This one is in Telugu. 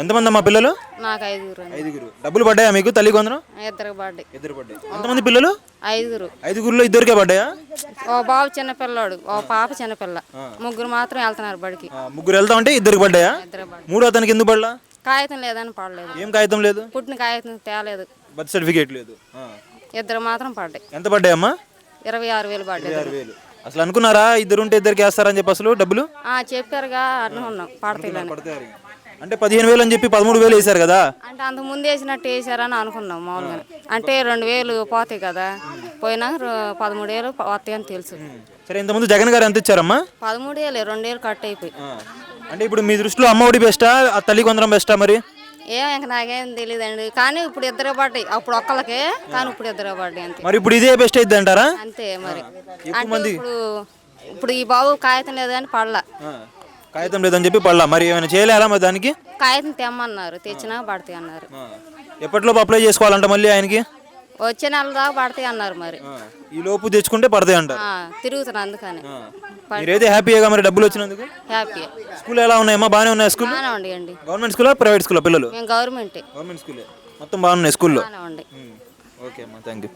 ఎంతమంది అమ్మా పిల్లలు? నాకు ఐదుగురు ఐదుగురు. డబ్బులు పడ్డాయా మీకు తల్లి కొందరం? ఇద్దరు పడ్డాయి. ఇద్దరు పడ్డాయి. ఎంతమంది పిల్లలు? ఐదుగురు. ఐదుగురులో ఇద్దరికే పడ్డాయా? ఓ బాబు చిన్నపిల్లాడు ఓ పాప చిన్నపిల్ల ముగ్గురు మాత్రం వెళ్తున్నారు బడికి. ముగ్గురు వెళ్తా ఉంటే ఇద్దరికి పడ్డాయా? మూడో అతనికి ఎందుకు పడలా? కాగితం లేదని పడలేదు. ఏం కాగితం లేదు? పుట్టిన కాగితం తేలేదు. బర్త్ సర్టిఫికేట్ లేదు. ఇద్దరు మాత్రం పడ్డాయి. ఎంత పడ్డాయమ్మా ఇరవై ఆరు వేలు పడ్డాయి. ఆరు వేలు. అసలు అనుకున్నారా ఇద్దరు ఉంటే ఇద్దరికి వేస్తారని చెప్పి అసలు డబ్బులు? ఆ, చెప్పారుగా అనుకున్నాం పడతాయిలని అంటే పదిహేను వేలు అని చెప్పి పదమూడు వేలు వేశారు కదా? అంటే అంతకు ముందు వేసినట్టు వేసారని అనుకున్నాం మామూలుగా. అంటే రెండు వేలు పోతాయి కదా. పోయినా రో- పదమూడు వేలు వస్తాయని తెలుసు. సరే ఇంతకుముందు జగన్ గారు ఎంత ఇచ్చారమ్మా? పదమూడు వేలు రెండు వేలు కట్ అయిపోయి. అంటే ఇప్పుడు మీ దృష్టిలో అమ్మ ఒడి బెస్టా ఆ తల్లి కొందరం బెస్టా మరి? ఏం ఇంక నాకేం తెలియదండి కానీ ఇప్పుడు ఇద్దరే పడ్డాయి. అప్పుడు ఒక్కళ్ళకే కానీ ఇప్పుడు ఇద్దరే పడ్డాయి అంతే. మరి ఇప్పుడు ఇదే బెస్ట్ అయితే అంటారా? అంతే మరి. అంటే ఇప్పుడు ఇప్పుడు ఈ బాబు కాగితం లేదని పడలా. కాగితం లేదని చెప్పి పడలా? మరి ఏమైనా చేయలేరా మరి దానికి? కాగితం తెమ్మన్నారు తెచ్చినా పడతాయి అన్నారు. ఎప్పటిలోపు అప్లై చేసుకోవాలంట మళ్ళీ ఆయనకి? వచ్చే నెల దాకా పడతాయి అన్నారు మరి. ఈ లోపు తెచ్చుకుంటే పడతాయి అంట తిరుగుతున్నా అందుకని. మీరైతే హ్యాపీగా మరి డబ్బులు వచ్చినందుకు? హ్యాపీ. స్కూల్ ఎలా ఉన్నాయమ్మా బాగానే ఉన్నాయి స్కూల్? బాగానే ఉండండి గవర్నమెంట్ స్కూలా ప్రైవేట్ స్కూలా పిల్లలు? మేము గవర్నమెంటే. గవర్నమెంట్ స్కూలే. మొత్తం బాగున్నాయి స్కూల్లో? బాగానే ఉండి ఓకే అమ్మా థ్యాంక్ యూ